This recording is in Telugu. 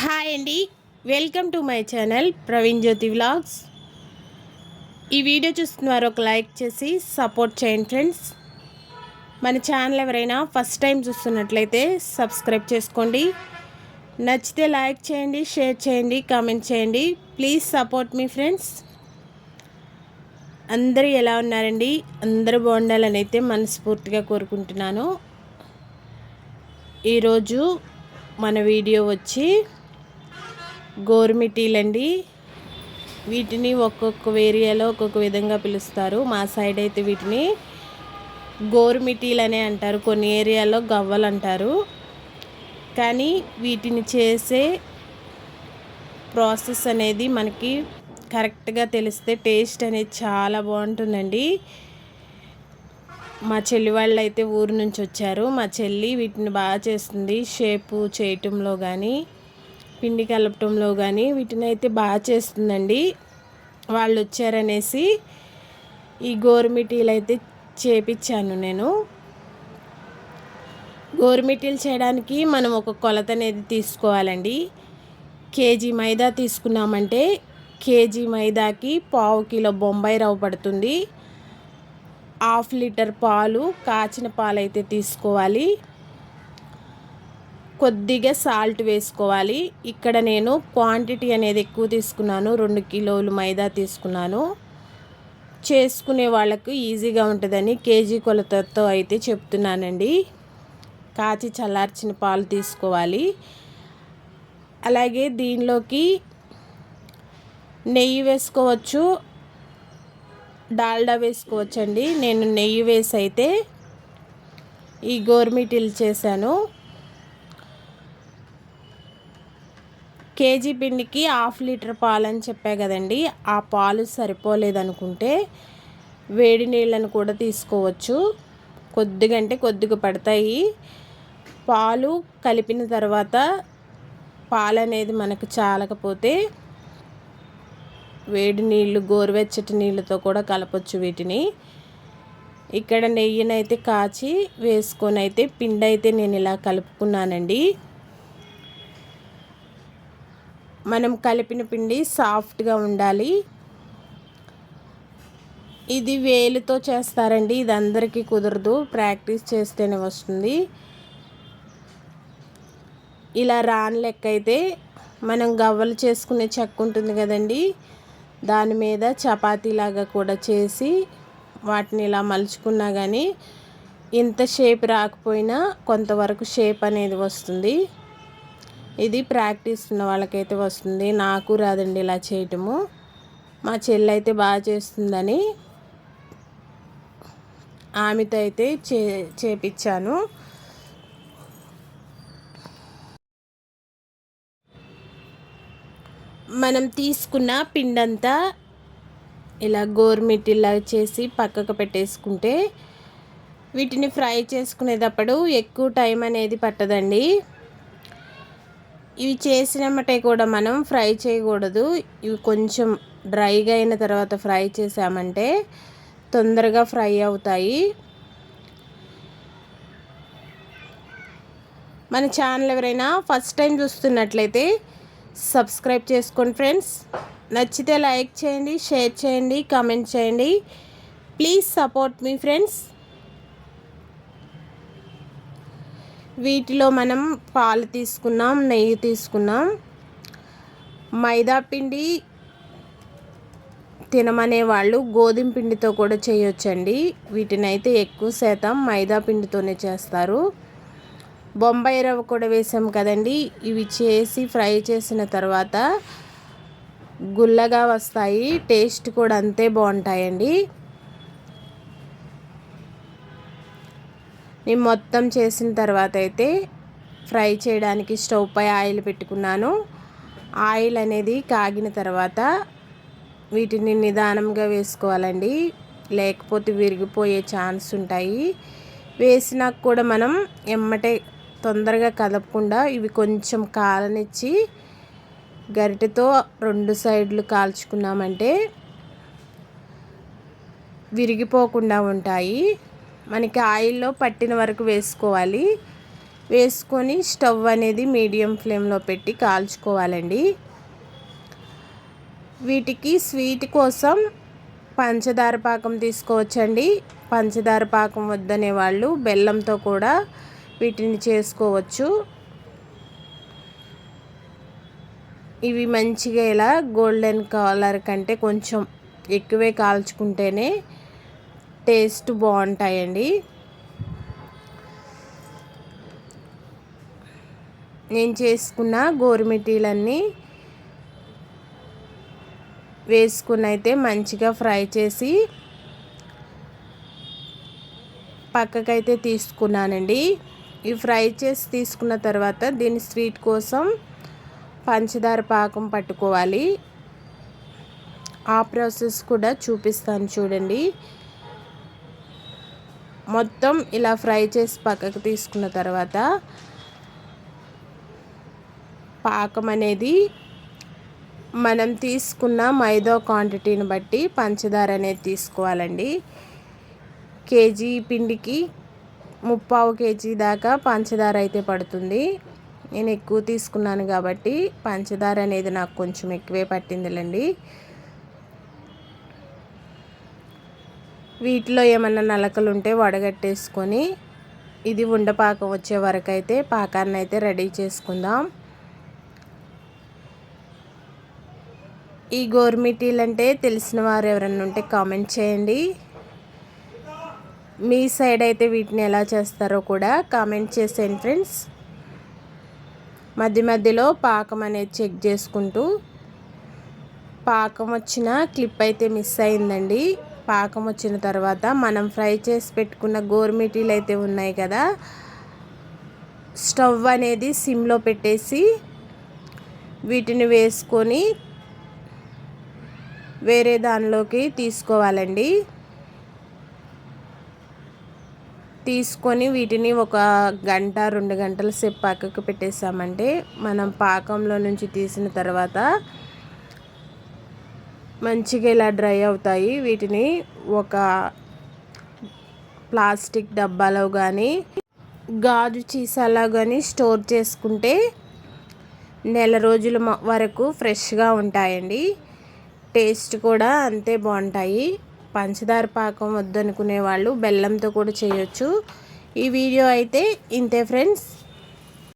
హాయ్ అండి. Welcome to my channel Praveen Jyothi vlogs ఈ వీడియో చూస్తున్నారు ఒక లైక్ చేసి సపోర్ట్ చేయండి ఫ్రెండ్స్ మన ఛానల్ ఎవరైనా ఫస్ట్ టైం చూస్తున్నట్లయితే సబ్స్క్రైబ్ చేసుకోండి. నచ్చితే లైక్ చేయండి షేర్ చేయండి కామెంట్ చేయండి. ప్లీజ్ సపోర్ట్ మీ ఫ్రెండ్స్ అందరూ ఎలా ఉన్నారండి? అందరూ బాగుండాలని అయితే మనస్ఫూర్తిగా కోరుకుంటున్నాను. ఈరోజు మన వీడియో వచ్చి గోరుమిటీలండి వీటిని ఒక్కొక్క ఏరియాలో ఒక్కొక్క విధంగా పిలుస్తారు. మా సైడ్ అయితే వీటిని గోరుమిటీలు అనే అంటారు. కొన్ని ఏరియాలో గవ్వలు అంటారు కానీ వీటిని చేసే ప్రాసెస్ అనేది మనకి కరెక్ట్గా తెలిస్తే టేస్ట్ అనేది చాలా బాగుంటుందండి. మా చెల్లి వాళ్ళు అయితే ఊరు నుంచి వచ్చారు. మా చెల్లి వీటిని బాగా చేస్తుంది. షేపు చేయటంలో కానీ పిండి కలపటంలో కానీ వీటిని అయితే బాగా చేస్తుందండి. వాళ్ళు వచ్చారనేసి ఈ గోరుమిటీలు అయితే చేపించాను నేను. గోరుమిటీలు చేయడానికి మనం ఒక కొలత అనేది తీసుకోవాలండి. కేజీ మైదా తీసుకున్నామంటే కేజీ మైదాకి పావు కిలో బొంబాయి రవ్వ పడుతుంది. హాఫ్ లీటర్ పాలు కాచిన పాలు అయితే తీసుకోవాలి. కొద్దిగా సాల్ట్ వేసుకోవాలి. ఇక్కడ నేను క్వాంటిటీ అనేది ఎక్కువ తీసుకున్నాను. రెండు కిలోలు మైదా తీసుకున్నాను. చేసుకునే వాళ్ళకు ఈజీగా ఉంటుందని కేజీ కొలతతో అయితే చెప్తున్నానండి. కాచి చల్లార్చిన పాలు తీసుకోవాలి. అలాగే దీనిలోకి నెయ్యి వేసుకోవచ్చు. డాల్డా వేసుకోవచ్చండి. నేను నెయ్యి వేసి అయితే ఈ గోర్మిటిల్ చేశాను. కేజీ పిండికి హాఫ్ లీటర్ పాలని చెప్పా కదండి. ఆ పాలు సరిపోలేదనుకుంటే వేడి నీళ్ళను కూడా తీసుకోవచ్చు. కొద్దిగా అంటే కొద్దిగా పడతాయి. పాలు కలిపిన తర్వాత పాలు అనేది మనకు చాలకపోతే వేడి నీళ్ళు గోరువెచ్చటి నీళ్ళతో కూడా కలపచ్చు వీటిని. ఇక్కడ నెయ్యినైతే కాచి వేసుకొని అయితే పిండి అయితే నేను ఇలా కలుపుకున్నానండి. మనం కలిపిన పిండి సాఫ్ట్గా ఉండాలి. ఇది వేలుతో చేస్తారండి. ఇది అందరికీ కుదరదు. ప్రాక్టీస్ చేస్తేనే వస్తుంది. ఇలా రాని లెక్క అయితే మనం గవ్వలు చేసుకునే చెక్క ఉంటుంది కదండి. దాని మీద చపాతీలాగా కూడా చేసి వాటిని ఇలా మలుచుకున్నా కానీ ఇంత షేప్ రాకపోయినా కొంతవరకు షేప్ అనేది వస్తుంది. ఇది ప్రాక్టీస్ ఉన్న వాళ్ళకైతే వస్తుంది. నాకు రాదండి ఇలా చేయటము. మా చెల్లి అయితే బాగా చేస్తుందని ఆమెతో అయితే చే చేపించాను మనం తీసుకున్న పిండంతా ఇలా గోర్మిట్టిలా చేసి పక్కకు పెట్టేసుకుంటే వీటిని ఫ్రై చేసుకునేటప్పుడు ఎక్కువ టైం అనేది పట్టదండి. ఇవి చేసినమ్మటే కూడా మనం ఫ్రై చేయకూడదు. ఇవి కొంచెం డ్రైగా అయిన తర్వాత ఫ్రై చేసామంటే తొందరగా ఫ్రై అవుతాయి. మన ఛానల్ ఎవరైనా ఫస్ట్ టైం చూస్తున్నట్లయితే సబ్స్క్రైబ్ చేసుకోండి ఫ్రెండ్స్. నచ్చితే లైక్ చేయండి షేర్ చేయండి కామెంట్ చేయండి. ప్లీజ్ సపోర్ట్ మీ ఫ్రెండ్స్. వీటిలో మనం పాలు తీసుకున్నాం నెయ్యి తీసుకున్నాం. మైదా పిండి తినమనే వాళ్ళు గోధుమ పిండితో కూడా చేయొచ్చండి. వీటిని అయితే ఎక్కువ శాతం మైదా పిండితోనే చేస్తారు. బొంబాయి రవ్వ కూడా వేసాం కదండి. ఇవి చేసి ఫ్రై చేసిన తర్వాత గుల్లగా వస్తాయి. టేస్ట్ కూడా అంతే బాగుంటాయండి. నేను మొత్తం చేసిన తర్వాత అయితే ఫ్రై చేయడానికి స్టవ్ పై ఆయిల్ పెట్టుకున్నాను. ఆయిల్ అనేది కాగిన తర్వాత వీటిని నిదానంగా వేసుకోవాలండి. లేకపోతే విరిగిపోయే ఛాన్స్ ఉంటాయి. వేసినాక కూడా మనం ఎమ్మటే తొందరగా కదపకుండా ఇవి కొంచెం కాలనిచ్చి గరిటెతో రెండు సైడ్లు కాల్చుకున్నామంటే విరిగిపోకుండా ఉంటాయి. మనకి ఆయిల్లో పట్టిన వరకు వేసుకోవాలి. వేసుకొని స్టవ్ అనేది మీడియం ఫ్లేమ్లో పెట్టి కాల్చుకోవాలండి. వీటికి స్వీట్ కోసం పంచదార పాకం తీసుకోవచ్చండి. పంచదార పాకం వద్దనే వాళ్ళు బెల్లంతో కూడా వీటిని చేసుకోవచ్చు. ఇవి మంచిగా ఇలా గోల్డెన్ కలర్ కంటే కొంచెం ఎక్కువే కాల్చుకుంటేనే టేస్ట్ బాగుంటాయండి. నేను చేసుకున్న గోరుమిటీలన్నీ వేసుకుని అయితే మంచిగా ఫ్రై చేసి పక్కకైతే తీసుకున్నానండి. ఈ ఫ్రై చేసి తీసుకున్న తర్వాత దీని స్వీట్ కోసం పంచదార పాకం పట్టుకోవాలి. ఆ ప్రాసెస్ కూడా చూపిస్తాను చూడండి. మొత్తం ఇలా ఫ్రై చేసి పక్కకు తీసుకున్న తర్వాత పాకం అనేది మనం తీసుకున్న మైదా క్వాంటిటీని బట్టి పంచదార అనేది తీసుకోవాలండి. కేజీ పిండికి ముప్పావు కేజీ దాకా పంచదార అయితే పడుతుంది. నేను ఎక్కువ తీసుకున్నాను కాబట్టి పంచదార అనేది నాకు కొంచెం ఎక్కువే పట్టిందిలేండి. వీటిలో ఏమన్నా నలకలు ఉంటే వడగట్టేసుకొని ఇది ఉండపాకం వచ్చే వరకు అయితే పాకాన్ని అయితే రెడీ చేసుకుందాం. ఈ గోర్మిటీలు అంటే తెలిసిన వారు ఎవరన్నా ఉంటే కామెంట్ చేయండి. మీ సైడ్ అయితే వీటిని ఎలా చేస్తారో కూడా కామెంట్ చేసేయండి ఫ్రెండ్స్. మధ్య మధ్యలో పాకం అనేది చెక్ చేసుకుంటూ పాకం వచ్చిన క్లిప్ అయితే మిస్ అయిందండి. పాకం వచ్చిన తర్వాత మనం ఫ్రై చేసి పెట్టుకున్న గోరుమిటీలు అయితే ఉన్నాయి కదా స్టవ్ అనేది సిమ్లో పెట్టేసి వీటిని వేసుకొని వేరే దానిలోకి తీసుకోవాలండి. తీసుకొని వీటిని ఒక గంట రెండు గంటల సేపు పక్కకు పెట్టేసామంటే మనం పాకంలో నుంచి తీసిన తర్వాత మంచిగా ఇలా డ్రై అవుతాయి. వీటిని ఒక ప్లాస్టిక్ డబ్బాలో కానీ గాజు చీసాలో కానీ స్టోర్ చేసుకుంటే నెల రోజుల వరకు ఫ్రెష్గా ఉంటాయండి. టేస్ట్ కూడా అంతే బాగుంటాయి. పంచదార పాకం వద్దనుకునే వాళ్ళు బెల్లంతో కూడా చేయొచ్చు. ఈ వీడియో అయితే ఇంతే ఫ్రెండ్స్.